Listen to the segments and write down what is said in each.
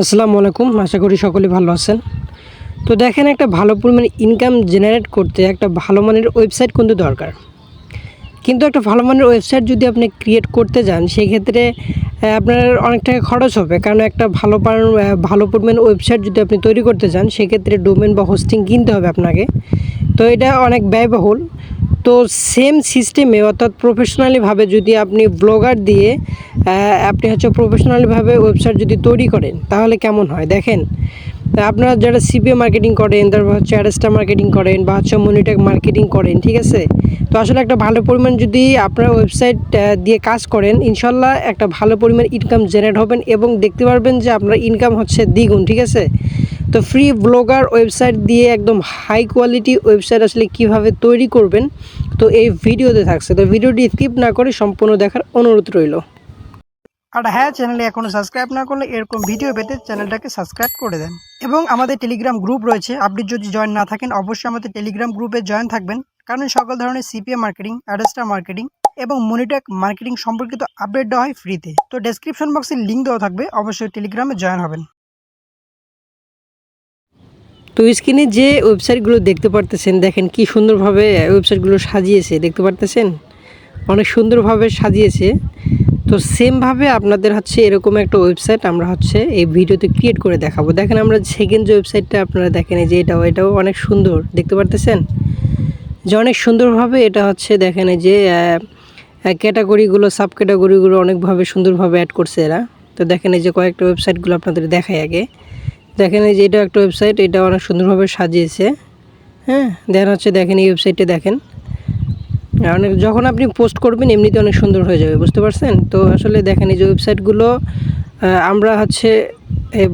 আসসালামু আলাইকুম, আশা করি সকলে ভালো আছেন। তো দেখেন একটা ভালো পরিমাণে ইনকাম জেনারেট করতে একটা ভালো মানের ওয়েবসাইট কিন্তু দরকার। কিন্তু একটা ভালো মানের ওয়েবসাইট যদি আপনি ক্রিয়েট করতে যান সেই ক্ষেত্রে আপনার অনেক টাকা খরচ হবে। কারণ একটা ভালো ভালো পরিমাণ ওয়েবসাইট যদি আপনি তৈরি করতে চান সেক্ষেত্রে ডোমেন বা হোস্টিং কিনতে হবে আপনাকে। তো এটা অনেক ব্যয়বহুল। তো সেম সিস্টেমে অর্থাৎ প্রফেশনালিভাবে যদি আপনি ব্লগার দিয়ে আপনি হচ্ছে প্রফেশনালিভাবে ওয়েবসাইট যদি তৈরি করেন, তাহলে কেমন হয়? দেখেন, আপনারা যারা সিপিএ মার্কেটিং করেন, তারপর হচ্ছে অ্যাডেস্টার মার্কেটিং করেন বা হচ্ছে মনিটেক মার্কেটিং করেন, ঠিক আছে? তো আসলে একটা ভালো পরিমাণ যদি আপনারা ওয়েবসাইট দিয়ে কাজ করেন, ইনশাল্লাহ একটা ভালো পরিমাণ ইনকাম জেনারেট হবেন এবং দেখতে পারবেন যে আপনার ইনকাম হচ্ছে দ্বিগুণ, ঠিক আছে? তো ফ্রি ব্লগার ওয়েবসাইট দিয়ে একদম হাই কোয়ালিটি ওয়েবসাইট আসলে কীভাবে তৈরি করবেন তো এই ভিডিওতে থাকছে। তো ভিডিওটি স্কিপ না করে সম্পূর্ণ দেখার অনুরোধ রইল। আর হ্যাঁ চ্যানেলে এখনও সাবস্ক্রাইব না করলে এরকম ভিডিও পেতে চ্যানেলটাকে সাবস্ক্রাইব করে দেন। এবং আমাদের টেলিগ্রাম গ্রুপ রয়েছে। আপনি যদি জয়েন না থাকেন, অবশ্যই আমাদের টেলিগ্রাম গ্রুপে জয়েন থাকবেন। কারণ সকল ধরনের সিপিএ মার্কেটিং অ্যাডেস্টার মার্কেটিং এবং মনিটেক মার্কেটিং সম্পর্কিত আপডেট দেওয়া হয় ফ্রিতে তো ডেসক্রিপশন বক্সে লিঙ্ক দেওয়া থাকবে। অবশ্যই টেলিগ্রামে জয়েন হবেন। তো স্ক্রিনে যে ওয়েবসাইটগুলো দেখতে পারতেছেন, দেখেন কি সুন্দরভাবে ওয়েবসাইটগুলো সাজিয়েছে, দেখতে পারতেছেন? অনেক সুন্দরভাবে সাজিয়েছে। তো সেমভাবে আপনাদের হচ্ছে এরকম একটা ওয়েবসাইট আমরা হচ্ছে এই ভিডিওতে ক্রিয়েট করে দেখাবো। দেখেন আমরা সেকেন্ড যে ওয়েবসাইটটা আপনারা দেখেন, এই যে এটাও এটাও অনেক সুন্দর, দেখতে পারতেছেন? যে অনেক সুন্দরভাবে এটা হচ্ছে দেখেন, এই যে ক্যাটাগরিগুলো সাব ক্যাটাগরিগুলো অনেকভাবে সুন্দরভাবে অ্যাড করছে এরা। তো দেখেন এই যে কয়েকটা ওয়েবসাইটগুলো আপনাদের দেখায় আগে। দেখেন এই যে এটা একটা ওয়েবসাইট এটা অনেক সুন্দরভাবে সাজিয়েছে। হ্যাঁ দেন হচ্ছে দেখেন এই ওয়েবসাইটে দেখেন। অনেক যখন আপনি পোস্ট করবেন, এমনিতে অনেক সুন্দর হয়ে যাবে, বুঝতে পারছেন? তো আসলে দেখেন এই যে ওয়েবসাইটগুলো আমরা হচ্ছে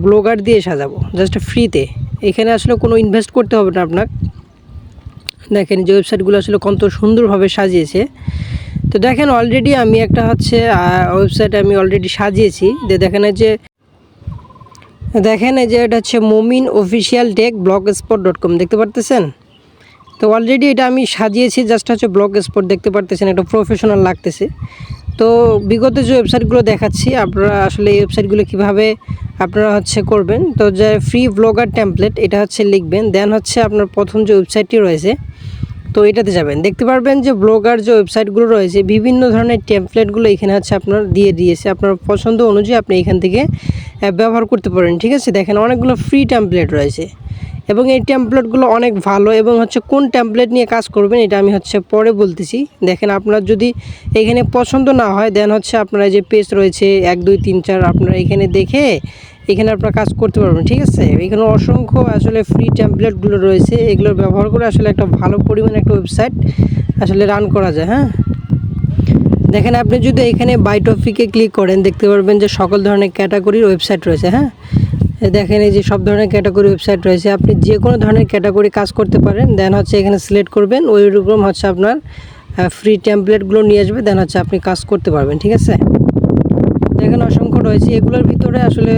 ব্লগার দিয়ে সাজাবো জাস্ট ফ্রিতে এখানে আসলে কোনো ইনভেস্ট করতে হবে না আপনার দেখেন যে ওয়েবসাইটগুলো আসলে কত সুন্দরভাবে সাজিয়েছে। তো দেখেন অলরেডি আমি একটা হচ্ছে ওয়েবসাইট আমি অলরেডি সাজিয়েছি। যে দেখেন যে দেখেন এই যে এটা হচ্ছে Momin official tech blogspot dot com, দেখতে পারতেছেন? তো অলরেডি এটা আমি সাজিয়েছি জাস্ট হচ্ছে ব্লগ স্পট দেখতে পারতেছেন, একটা প্রফেশনাল লাগতেছে। তো বিগত যে ওয়েবসাইটগুলো দেখাচ্ছি, আপনারা আসলে এই ওয়েবসাইটগুলো কীভাবে আপনারা হচ্ছে করবেন, তো যে ফ্রি ব্লগার টেমপ্লেট এটা হচ্ছে লিখবেন। দেন হচ্ছে আপনার প্রথম যে ওয়েবসাইটটি রয়েছে তো এটাতে যাবেন। দেখতে পারবেন যে ব্লগার যে ওয়েবসাইটগুলো রয়েছে, বিভিন্ন ধরনের টেমপ্লেটগুলো এখানে হচ্ছে আপনার দিয়ে দিয়েছে। আপনার পছন্দ অনুযায়ী আপনি এখান থেকে ব্যবহার করতে পারেন, ঠিক আছে? দেখেন অনেকগুলো ফ্রি টেমপ্লেট রয়েছে। এবং এই টেমপ্লেটগুলো অনেক ভালো এবং হচ্ছে কোন টেমপ্লেট নিয়ে কাজ করবেন এটা আমি হচ্ছে পরে বলতেছি। দেখেন আপনার যদি এখানে পছন্দ না হয় দেন হচ্ছে আপনার যে পেজ রয়েছে, এক, দুই, তিন, চার, আপনারা এখানে দেখে এখানে আপনারা কাজ করতে পারবেন, ঠিক আছে? এখানে অসংখ্য আসলে ফ্রি টেমপ্লেটগুলো রয়েছে এগুলো ব্যবহার করে আসলে একটা ভালো পরিমাণে একটা ওয়েবসাইট আসলে রান করা যায় হ্যাঁ? দেখেন আপনি যদি এখানে বাই ক্লিক করেন, দেখতে পারবেন যে সকল ধরনের ক্যাটাগরির ওয়েবসাইট রয়েছে হ্যাঁ? দেখেন এই যে সব ধরনের ক্যাটাগরি ওয়েবসাইট রয়েছে। আপনি যে কোনো ধরনের ক্যাটাগরি কাজ করতে পারেন দেন হচ্ছে এখানে সিলেক্ট করবেন ওই রকম হচ্ছে আপনার ফ্রি টেমপ্লেটগুলো নিয়ে আসবে দেন হচ্ছে আপনি কাজ করতে পারবেন, ঠিক আছে? দেখেন অসংখ্য রয়েছে। এগুলোর ভিতরে আসলে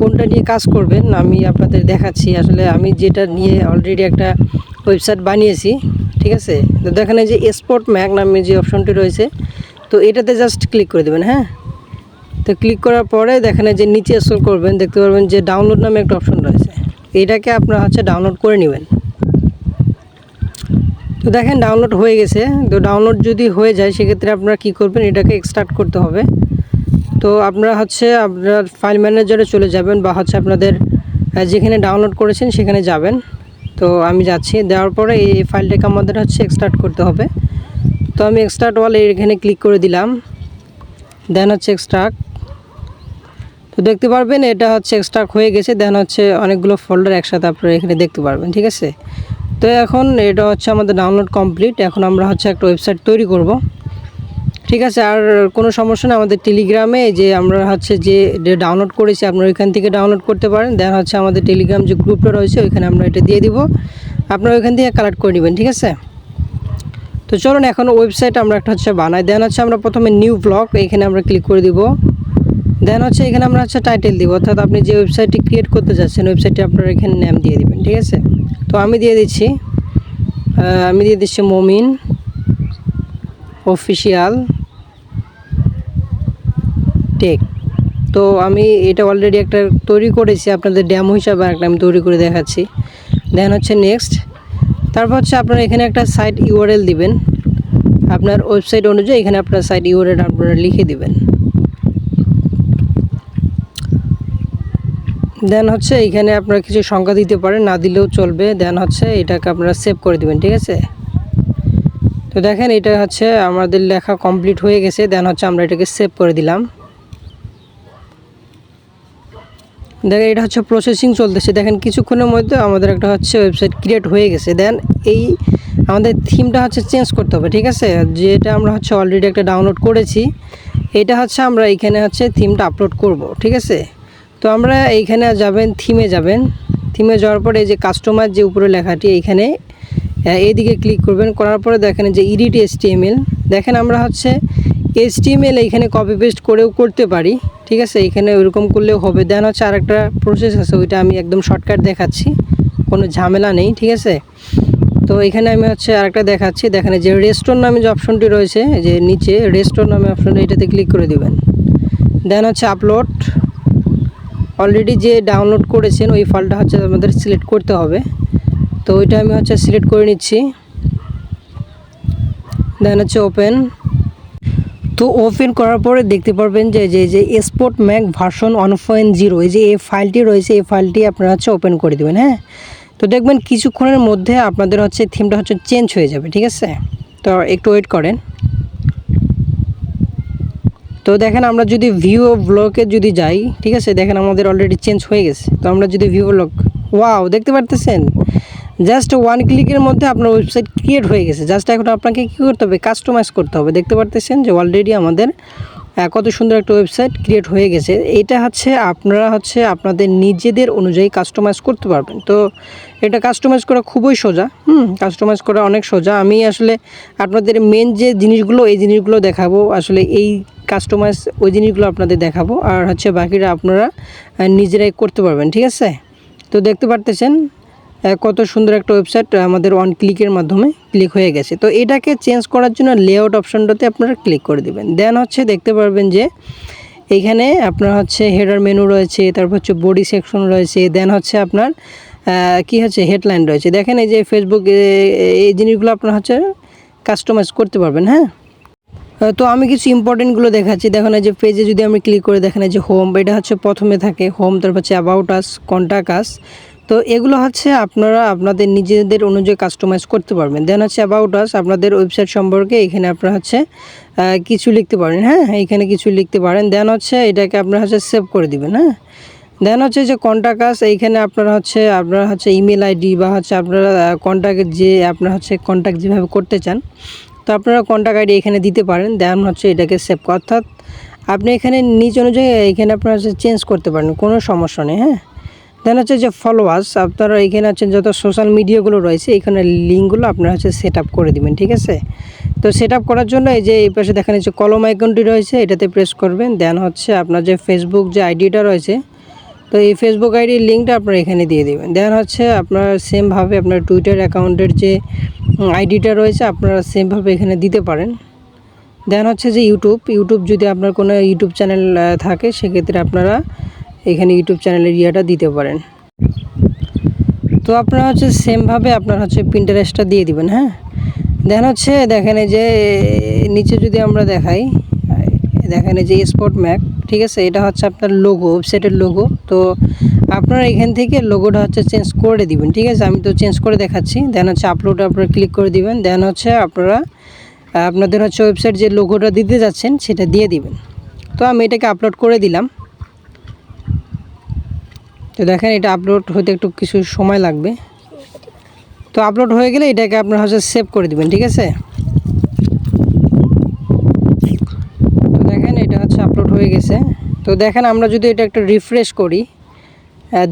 কোনটা নিয়ে কাজ করবেন, আমি আপনাদের দেখাচ্ছি। আসলে আমি যেটা নিয়ে অলরেডি একটা ওয়েবসাইট বানিয়েছি, ঠিক আছে? তো দেখেন এই যে স্পট ম্যাক নামে যে অপশনটি রয়েছে, তো এটাতে জাস্ট ক্লিক করে দেবেন হ্যাঁ? তো ক্লিক করার পরে দেখেন যে নিচে স্ক্রল করবেন, দেখতে পারবেন যে ডাউনলোড নামে একটা অপশন রয়েছে। এটাকে আপনারা হচ্ছে ডাউনলোড করে নেবেন। তো দেখেন ডাউনলোড হয়ে গেছে। তো ডাউনলোড যদি হয়ে যায়, সেক্ষেত্রে আপনারা কী করবেন? এটাকে এক্সট্রাক্ট করতে হবে। তো আপনারা হচ্ছে আপনার ফাইল ম্যানেজারে চলে যাবেন বা হচ্ছে আপনাদের যেখানে ডাউনলোড করেছেন, সেখানে যাবেন। তো আমি যাচ্ছি। দেওয়ার পরে এই ফাইলটাকে আমাদের হচ্ছে এক্সট্রাক্ট করতে হবে। তো আমি এক্সট্রাক্ট ওয়ালে এখানে ক্লিক করে দিলাম। দেন হচ্ছে এক্সট্রাক্ট তো দেখতে পারবেন, এটা হচ্ছে এক্সট্রাক্ট হয়ে গেছে। দেন হচ্ছে অনেকগুলো ফোল্ডার একসাথে আপনারা এখানে দেখতে পারবেন, ঠিক আছে? তো এখন এটা হচ্ছে আমাদের ডাউনলোড কমপ্লিট এখন আমরা হচ্ছে একটা ওয়েবসাইট তৈরি করব, ঠিক আছে? আর কোনো সমস্যা না আমাদের টেলিগ্রামে যে আমরা হচ্ছে যে ডাউনলোড করেছি, আপনারা ওইখান থেকে ডাউনলোড করতে পারেন। দেন হচ্ছে আমাদের টেলিগ্রাম যে গ্রুপটা রয়েছে, ওইখানে আমরা এটা দিয়ে দিব। আপনারা ওইখান থেকে কালেক্ট করে নেবেন, ঠিক আছে? তো চলুন, এখন ওয়েবসাইট আমরা একটা হচ্ছে বানাই। দেন হচ্ছে আমরা প্রথমে নিউ ব্লগ এখানে আমরা ক্লিক করে দিব। দেন হচ্ছে এখানে আমরা হচ্ছে টাইটেল দিব, অর্থাৎ আপনি যে ওয়েবসাইটটি ক্রিয়েট করতে যাচ্ছেন ওয়েবসাইটটি আপনারা এখানে নাম দিয়ে দিবেন, ঠিক আছে? তো আমি দিয়ে দিচ্ছি আমি দিয়ে দিচ্ছি মমিন অফিসিয়াল টেক তো আমি এটা অলরেডি একটা তৈরি করেছি, আপনাদের ড্যামো হিসাবে একটা আমি তৈরি করে দেখাচ্ছি। দেন হচ্ছে নেক্সট তারপর হচ্ছে আপনারা এখানে একটা সাইট ইউআরএল দিবেন। আপনার ওয়েবসাইট অনুযায়ী এখানে আপনার সাইট ইউআরএল আপনারা লিখে দিবেন। দেন হচ্ছে এখানে আপনারা কিছু সংখ্যা দিতে পারেন, না দিলেও চলবে। দেন হচ্ছে এটাকে আপনারা সেভ করে দিবেন, ঠিক আছে? তো দেখেন এটা হচ্ছে আমাদের লেখা কমপ্লিট হয়ে গেছে। দেন হচ্ছে আমরা এটাকে সেভ করে দিলাম। দেখেন এটা হচ্ছে প্রসেসিং চলতেছে। দেখেন কিছুক্ষণের মধ্যে আমাদের একটা হচ্ছে ওয়েবসাইট ক্রিয়েট হয়ে গেছে। দেন এই আমাদের থিমটা হচ্ছে চেঞ্জ করতে হবে, ঠিক আছে? যেটা আমরা হচ্ছে অলরেডি একটা ডাউনলোড করেছি, এটা হচ্ছে আমরা এইখানে হচ্ছে থিমটা আপলোড করব, ঠিক আছে? তো আমরা এইখানে যাবেন থিমে যাবেন। থিমে যাওয়ার পরে এই যে কাস্টমার যে উপরে লেখাটি এইখানে এইদিকে ক্লিক করবেন। করার পরে দেখেন যে ইডিট এসটিএমএল দেখেন আমরা হচ্ছে এসটিএমএল এইখানে কপি পেস্ট করেও করতে পারি। ঠিক আছে? এইখানে ওইরকম করলেও হবে। দেন হচ্ছে আরেকটা প্রসেস আছে, ওইটা আমি একদম শর্টকাট দেখাচ্ছি। কোনো ঝামেলা নেই, ঠিক আছে? তো এখানে আমি হচ্ছে আরেকটা দেখাচ্ছি। দেখেন যে রেস্টোর নামে যে অপশনটি রয়েছে যে নিচে রেস্টোর নামে অপশনটা এটাতে ক্লিক করে দেবেন। দেন হচ্ছে আপলোড অলরেডি যে ডাউনলোড করেছেন, ওই ফাইলটা হচ্ছে আমাদের সিলেক্ট করতে হবে। তো ওইটা আমি হচ্ছে সিলেক্ট করে নিচ্ছি। দেন হচ্ছে ওপেন তো ওপেন করার পরে দেখতে পারবেন যে যে যে sport Mac version one point zero এই যে এই ফাইলটি রয়েছে, এই ফাইলটি আপনারা হচ্ছে ওপেন করে দেবেন হ্যাঁ? তো দেখবেন কিছুক্ষণের মধ্যে আপনাদের হচ্ছে থিমটা হচ্ছে চেঞ্জ হয়ে যাবে, ঠিক আছে? তো একটু ওয়েট করেন। তো দেখেন আমরা যদি ভিউ ব্লকে যদি যাই, ঠিক আছে? দেখেন আমাদের অলরেডি চেঞ্জ হয়ে গেছে। তো আমরা যদি ভিউ ব্লক ওয়াও দেখতে পারতেছেন? জাস্ট ওয়ান ক্লিকের মধ্যে আপনার ওয়েবসাইট ক্রিয়েট হয়ে গেছে। জাস্ট এখন আপনাকে কী করতে হবে? কাস্টমাইজ করতে হবে। দেখতে পারতেছেন যে অলরেডি আমাদের কত সুন্দর একটা ওয়েবসাইট ক্রিয়েট হয়ে গেছে। এটা হচ্ছে আপনারা হচ্ছে আপনাদের নিজেদের অনুযায়ী কাস্টমাইজ করতে পারবেন। তো এটা কাস্টমাইজ করা খুবই সোজা। হুম কাস্টমাইজ করা অনেক সোজা। আমি আসলে আপনাদের মেন যে জিনিসগুলো, এই জিনিসগুলো দেখাবো। আসলে এই কাস্টমাইজ ওই জিনিসগুলো আপনাদের দেখাবো। আর হচ্ছে বাকিরা আপনারা নিজেরাই করতে পারবেন, ঠিক আছে? তো দেখতে পারতেছেন কত সুন্দর একটা ওয়েবসাইট আমাদের ওয়ান ক্লিকের মাধ্যমে ক্লিক হয়ে গেছে। তো এটাকে চেঞ্জ করার জন্য লেআউট অপশনটাতে আপনারা ক্লিক করে দেবেন। দেন হচ্ছে দেখতে পারবেন যে এইখানে আপনার হচ্ছে হেডার মেনু রয়েছে, তারপর হচ্ছে বডি সেকশন রয়েছে দেন হচ্ছে আপনার কি হচ্ছে হেডলাইন রয়েছে। দেখেন এই যে ফেসবুক এই জিনিসগুলো আপনার হচ্ছে কাস্টমাইজ করতে পারবেন হ্যাঁ? তো আমি কিছু ইম্পর্টেন্টগুলো দেখাচ্ছি। দেখেন এই যে পেজে যদি আমি ক্লিক করে দেখেন যে হোম এটা হচ্ছে প্রথমে থাকে। হোম তারপর হচ্ছে অ্যাবাউট আস কন্ট্যাক্ট আস তো এগুলো হচ্ছে আপনারা আপনাদের নিজেদের অনুযায়ী কাস্টমাইজ করতে পারবেন। দেন হচ্ছে অ্যাবাউট আস আপনাদের ওয়েবসাইট সম্পর্কে এখানে আপনারা হচ্ছে কিছু লিখতে পারেন। হ্যাঁ এখানে কিছু লিখতে পারেন। দেন হচ্ছে এটাকে আপনারা হচ্ছে সেভ করে দিবেন হ্যাঁ। দেন হচ্ছে যে কন্ট্যাক্ট আস এইখানে আপনারা হচ্ছে আপনারা হচ্ছে ইমেল আইডি বা হচ্ছে আপনারা কন্ট্যাক্ট যে আপনারা হচ্ছে কন্ট্যাক্ট যেভাবে করতে চান তো আপনারা কন্ট্যাক্ট আইডি এখানে দিতে পারেন দেন হচ্ছে এটাকে সেভ অর্থাৎ আপনি এখানে নিজ অনুযায়ী এখানে আপনারা হচ্ছে চেঞ্জ করতে পারেন, কোনো সমস্যা নেই হ্যাঁ? দেন হচ্ছে যে ফলোয়ার্স আপনারা এখানে হচ্ছে যত সোশ্যাল মিডিয়াগুলো রয়েছে, এখানে লিঙ্কগুলো আপনারা হচ্ছে সেট আপ করে দিবেন, ঠিক আছে? তো সেট আপ করার জন্য এই যে এই পাশে দেখেন যে কলম আইকনটি রয়েছে, এটাতে প্রেস করবেন দেন হচ্ছে আপনার যে ফেসবুক যে আইডিটা রয়েছে, তো এই ফেসবুক আইডির লিঙ্কটা আপনারা এখানে দিয়ে দেবেন দেন হচ্ছে আপনার সেমভাবে আপনার টুইটার অ্যাকাউন্টের যে আইডিটা রয়েছে, আপনারা সেমভাবে এখানে দিতে পারেন। দেন হচ্ছে যে ইউটিউব ইউটিউব যদি আপনার কোনো ইউটিউব চ্যানেল থাকে, সেক্ষেত্রে আপনারা এখানে ইউটিউব চ্যানেলের ইয়েটা দিতে পারেন। তো আপনারা হচ্ছে সেমভাবে আপনার হচ্ছে প্রিন্টারেস্টটা দিয়ে দিবেন হ্যাঁ? দেন হচ্ছে দেখেন এই যে, নিচে যদি আমরা দেখাই দেখেন এই যে স্পট ম্যাপ ঠিক আছে? এটা হচ্ছে আপনার লোগো ওয়েবসাইটের লোগো তো আপনারা এখান থেকে লোগোটা হচ্ছে চেঞ্জ করে দিবেন, ঠিক আছে? আমি তো চেঞ্জ করে দেখাচ্ছি। দেন হচ্ছে আপলোড আপনারা ক্লিক করে দিবেন। দেন হচ্ছে আপনারা আপনাদের হচ্ছে ওয়েবসাইট যে লোগোটা দিতে যাচ্ছেন, সেটা দিয়ে দিবেন। তো আমি এটাকে আপলোড করে দিলাম। তো দেখেন, এটা আপলোড হতে একটু কিছু সময় লাগবে। তো আপলোড হয়ে গেলে এটাকে আপনারা হচ্ছে সেভ করে দিবেন, ঠিক আছে তো দেখেন এটা হচ্ছে আপলোড হয়ে গেছে তো দেখেন, আমরা যদি এটা একটু রিফ্রেশ করি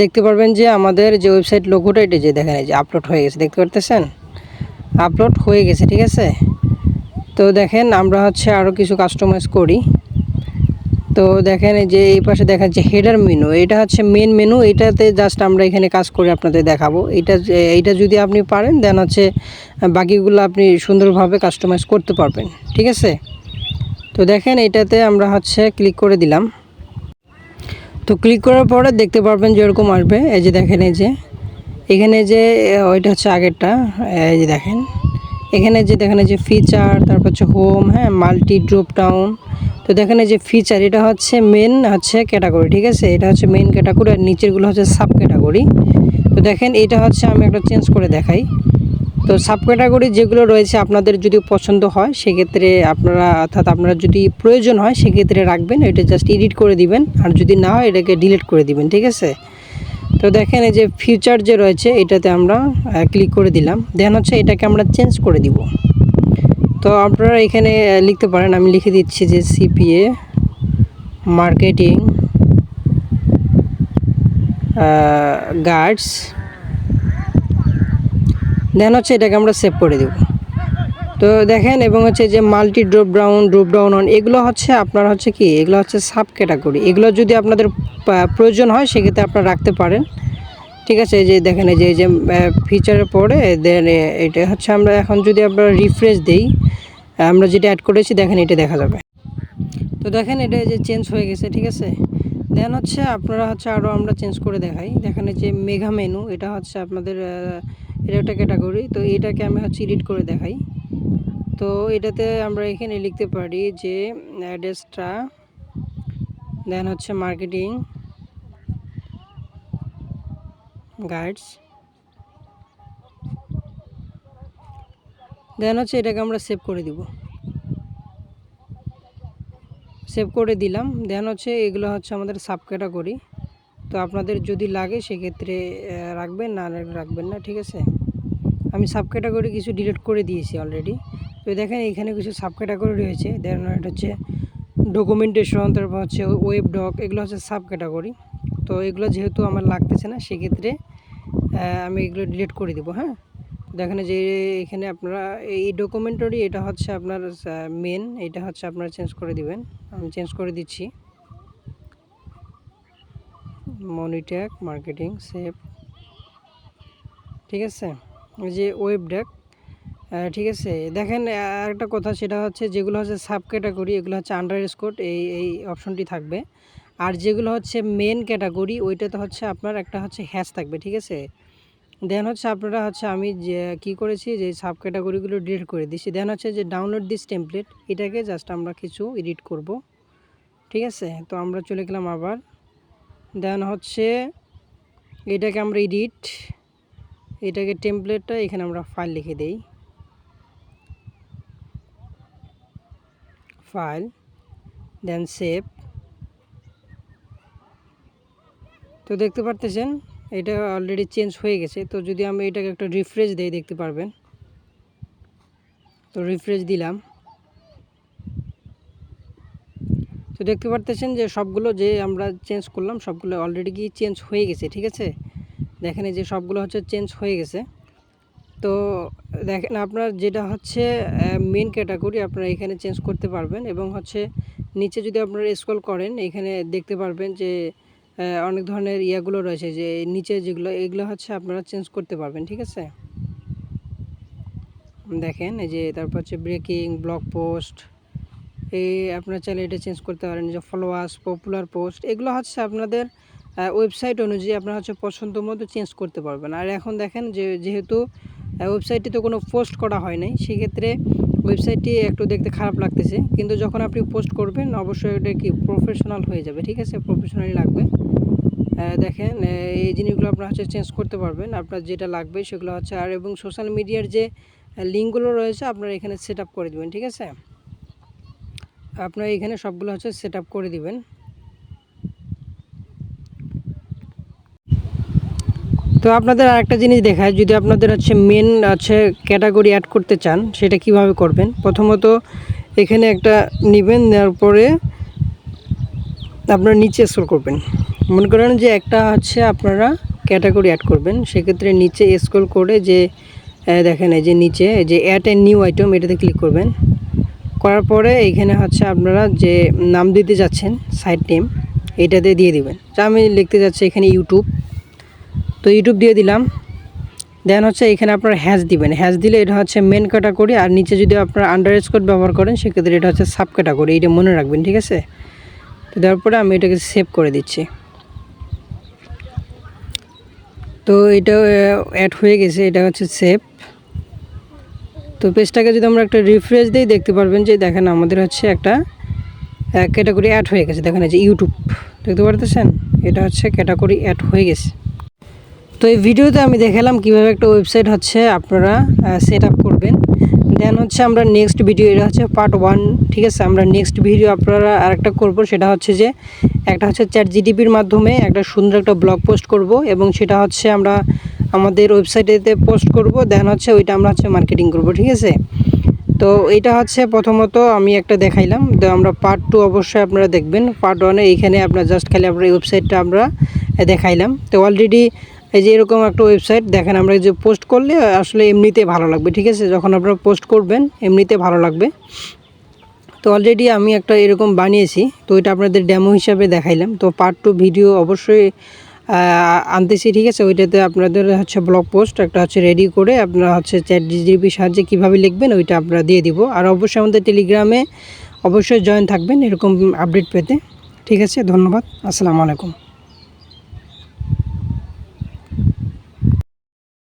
দেখতে পারবেন যে আমাদের যে ওয়েবসাইট লোগোটা এটা যে দেখেন, এই যে আপলোড হয়ে গেছে, দেখতে পারতেছেন? আপলোড হয়ে গেছে, ঠিক আছে? তো দেখেন, আমরা হচ্ছে আরও কিছু কাস্টমাইজ করি। তো দেখেন যে এই পাশে দেখা যাচ্ছে হেডার মেনু এটা হচ্ছে মেন মেনু এটাতে জাস্ট আমরা এখানে কাজ করে আপনাদের দেখাবো। এটা এইটা যদি আপনি পারেন দেন হচ্ছে বাকিগুলো আপনি সুন্দরভাবে কাস্টমাইজ করতে পারবেন, ঠিক আছে? তো দেখেন, এটাতে আমরা হচ্ছে ক্লিক করে দিলাম। তো ক্লিক করার পরে দেখতে পারবেন যে এরকম আসবে। এই যে দেখেন, এই যে। এখানে যে ওইটা হচ্ছে আগেরটা। এই যে দেখেন। এখানে যে, দেখেন যে ফিচার তারপর হচ্ছে হোম হ্যাঁ মাল্টি ড্রপ ডাউন তো দেখেন যে ফিচার এটা হচ্ছে মেন হচ্ছে ক্যাটাগরি ঠিক আছে? এটা হচ্ছে মেন ক্যাটাগরি আর নিচেরগুলো হচ্ছে সাব ক্যাটাগরি তো দেখেন, এটা হচ্ছে আমি একটা চেঞ্জ করে দেখাই। তো সাব ক্যাটাগরি যেগুলো রয়েছে আপনাদের যদি পছন্দ হয়, সেক্ষেত্রে আপনারা, অর্থাৎ আপনারা যদি প্রয়োজন হয়, সেক্ষেত্রে রাখবেন, এটা জাস্ট এডিট করে দিবেন, আর যদি না হয়, এটাকে ডিলিট করে দিবেন, ঠিক আছে? তো দেখেন এই যে ফিউচার যে রয়েছে, এটাতে আমরা ক্লিক করে দিলাম। দেন হচ্ছে এটাকে আমরা চেঞ্জ করে দিব। তো আপনারা এখানে লিখতে পারেন, আমি লিখে দিচ্ছি যে সিপিএ মার্কেটিং গার্ডস দেন হচ্ছে এটাকে আমরা সেভ করে দেব। তো দেখেন এবং হচ্ছে যে multi drop down drop down on এগুলো হচ্ছে আপনার হচ্ছে কি? এগুলো হচ্ছে সাব ক্যাটাগরি এগুলো যদি আপনাদের প্রয়োজন হয়, সেক্ষেত্রে আপনারা রাখতে পারেন। ঠিক আছে? এই যে দেখেন, এই যে এই যে ফিচারের পরে দেন এটা হচ্ছে আমরা এখন যদি আমরা রিফ্রেশ দেই, আমরা যেটা অ্যাড করেছি, দেখেন এটা দেখা যাবে। তো দেখেন, এটা যে চেঞ্জ হয়ে গেছে, ঠিক আছে? দেন হচ্ছে আপনারা হচ্ছে আরও আমরা চেঞ্জ করে দেখাই। দেখেন যে মেঘা মেনু এটা হচ্ছে আপনাদের এটা একটা ক্যাটাগরি তো এটাকে আমি হচ্ছে এডিট করে দেখাই। তো এটাতে আমরা এখানে লিখতে পারি যে, অ্যাড্রেসটা দেন হচ্ছে মার্কেটিং গাইডস দেন হচ্ছে এটাকে আমরা সেভ করে দিব। সেভ করে দিলাম। দেন হচ্ছে এগুলো হচ্ছে আমাদের সাব ক্যাটাগরি তো আপনাদের যদি লাগে সেক্ষেত্রে রাখবেন, না রাখবেন না, ঠিক আছে? আমি সাব ক্যাটাগরি কিছু ডিলিট করে দিয়েছি অলরেডি তো দেখেন এখানে কিছু সাব ক্যাটাগরি রয়েছে। দেন এটা হচ্ছে ডকুমেন্টেশন তারপর হচ্ছে ওয়েব ডক এগুলো হচ্ছে সাব ক্যাটাগরি তো এগুলো যেহেতু আমার লাগতেছে না, সেক্ষেত্রে আমি এগুলো ডিলিট করে দেবো হ্যাঁ? দেখেন যে এখানে আপনারা, এই ডকুমেন্টারি এটা হচ্ছে আপনার মেন এটা হচ্ছে আপনারা চেঞ্জ করে দিবেন। আমি চেঞ্জ করে দিচ্ছি। মনিট্যাক মার্কেটিং, সেভ। ঠিক আছে? যে ওয়েব ডেক ঠিক আছে? দেখেন আর একটা কথা, সেটা হচ্ছে যেগুলো হচ্ছে সাব ক্যাটাগরি এগুলো হচ্ছে আন্ডার স্কোর এই এই অপশনটি থাকবে। আর যেগুলো হচ্ছে মেন ক্যাটাগরি ওইটাতে হচ্ছে আপনার একটা হচ্ছে হ্যাশ থাকবে, ঠিক আছে? দেন হচ্ছে আপনারা হচ্ছে আমি যে, কী করেছি, যে সাব ক্যাটাগরিগুলো ডিলিট করে দিচ্ছি দেন হচ্ছে যে ডাউনলোড দিস টেমপ্লেট এটাকে জাস্ট আমরা কিছু এডিট করব। ঠিক আছে? তো আমরা চলে গেলাম আবার। দেন হচ্ছে এটাকে আমরা এডিট এটাকে টেমপ্লেটটা এখানে আমরা ফাইল লিখে দেই। ফাইল দেন সেভ তো দেখতে পারতেছেন, এটা অলরেডি চেঞ্জ হয়ে গেছে। তো যদি আমি এটাকে একটা রিফ্রেশ দিই, দেখতে পারবেন। তো রিফ্রেশ দিলাম তো দেখতে পারতেছেন যে সবগুলো যে আমরা চেঞ্জ করলাম, সবগুলো অলরেডি কি চেঞ্জ হয়ে গেছে, ঠিক আছে? দেখেন যে সবগুলো হচ্ছে চেঞ্জ হয়ে গেছে। তো দেখেন আপনার যেটা হচ্ছে মেন ক্যাটাগরি আপনারা এখানে চেঞ্জ করতে পারবেন এবং হচ্ছে নিচে যদি আপনারা স্ক্রল করেন, এখানে দেখতে পারবেন যে অনেক ধরনের ইয়াগুলো রয়েছে যে নিচে যেগুলো, এগুলো হচ্ছে আপনারা চেঞ্জ করতে পারবেন, ঠিক আছে? দেখেন এই যে তারপর হচ্ছে ব্রেকিং ব্লগ পোস্ট এই আপনারা চাইলে এটা চেঞ্জ করতে পারেন যে ফলোয়ার্স পপুলার পোস্ট এগুলো হচ্ছে আপনাদের ওয়েবসাইট অনুযায়ী আপনারা হচ্ছে পছন্দ মতো চেঞ্জ করতে পারবেন। আর এখন দেখেন যে, যেহেতু ওয়েবসাইটটিতে কোনো পোস্ট করা হয় নাই, সেক্ষেত্রে ওয়েবসাইটটি একটু দেখতে খারাপ লাগতেছে। কিন্তু যখন আপনি পোস্ট করবেন, অবশ্যই এটা কি প্রফেশনাল হয়ে যাবে, ঠিক আছে? প্রফেশনালি লাগবে। দেখেন এই জিনিসগুলো আপনার হচ্ছে চেঞ্জ করতে পারবেন। আপনার যেটা লাগবে সেগুলো হচ্ছে, আর এবং সোশ্যাল মিডিয়ার যে লিঙ্কগুলো রয়েছে, আপনারা এখানে সেট করে দেবেন, ঠিক আছে? আপনারা এখানে সবগুলো হচ্ছে সেট করে দিবেন। তো আপনাদের আরেকটা জিনিস দেখায় যদি আপনাদের হচ্ছে মেন হচ্ছে ক্যাটাগরি অ্যাড করতে চান, সেটা কীভাবে করবেন? প্রথমত এখানে একটা নেবেন, নেওয়ার পরে আপনারা নিচে স্ক্রল করবেন। মনে করেন যে একটা হচ্ছে আপনারা ক্যাটাগরি অ্যাড করবেন, সেক্ষেত্রে নিচে স্ক্রল করে যে দেখেন এই যে নিচে যে অ্যাড এ নিউ আইটেম এটাতে ক্লিক করবেন। করার পরে এইখানে হচ্ছে আপনারা যে নাম দিতে যাচ্ছেন সাইড টিম এটাতে দিয়ে দিবেন। যা আমি লিখতে যাচ্ছি এখানে ইউটিউব তো ইউটিউব দিয়ে দিলাম। দেন হচ্ছে এখানে আপনার হ্যাশ দিবেন। হ্যাশ দিলে এটা হচ্ছে মেন ক্যাটাগরি আর নিচে যদি আপনার আন্ডার স্কোর ব্যবহার করেন, সেক্ষেত্রে এটা হচ্ছে সাব ক্যাটাগরি এটা মনে রাখবেন, ঠিক আছে? তো তারপরে আমি এটাকে সেভ করে দিচ্ছি। তো এটা অ্যাড হয়ে গেছে, এটা হচ্ছে সেভ তো পেজটাকে যদি আমরা একটা রিফ্রেশ দিই, দেখতে পারবেন যে দেখেন আমাদের হচ্ছে একটা ক্যাটাগরি অ্যাড হয়ে গেছে। দেখেন যে ইউটিউব দেখতে পারতেছেন? এটা হচ্ছে ক্যাটাগরি অ্যাড হয়ে গেছে। তো এই ভিডিওতে আমি দেখালাম কীভাবে একটা ওয়েবসাইট হচ্ছে আপনারা সেট আপ করবেন। দেন হচ্ছে আমরা নেক্সট ভিডিও এটা হচ্ছে পার্ট ওয়ান ঠিক আছে? আমরা নেক্সট ভিডিও আপনারা আরেকটা করব, সেটা হচ্ছে যে একটা হচ্ছে চ্যাট জিডিপির মাধ্যমে একটা সুন্দর একটা ব্লগ পোস্ট করব, এবং সেটা হচ্ছে আমরা আমাদের ওয়েবসাইটেতে পোস্ট করব দেন হচ্ছে ওইটা আমরা হচ্ছে মার্কেটিং করব, ঠিক আছে? তো এটা হচ্ছে প্রথমত আমি একটা দেখাইলাম, তো আমরা পার্ট টু অবশ্যই আপনারা দেখবেন। পার্ট ওয়ানে এইখানে আপনার জাস্ট খালি আপনার ওয়েবসাইটটা আমরা দেখাইলাম। তো অলরেডি এই যে এরকম একটা ওয়েবসাইট দেখেন আমরা যে পোস্ট করলে আসলে এমনিতে ভালো লাগবে, ঠিক আছে? যখন আপনারা পোস্ট করবেন, এমনিতে ভালো লাগবে। তো অলরেডি আমি একটা এরকম বানিয়েছি, তো এটা আপনাদের ডেমো হিসাবে দেখাইলাম। তো পার্ট টু ভিডিও অবশ্যই আনতেছি, ঠিক আছে? ওইটাতে আপনাদের হচ্ছে ব্লগ পোস্ট একটা হচ্ছে রেডি করে আপনারা হচ্ছে চ্যাট জিডিপির সাহায্যে কীভাবে লিখবেন, ওইটা আপনারা দিয়ে দিব। আর অবশ্যই আমাদের টেলিগ্রামে অবশ্যই জয়েন থাকবেন, এরকম আপডেট পেতে। ঠিক আছে? ধন্যবাদ। আসসালামু আলাইকুম।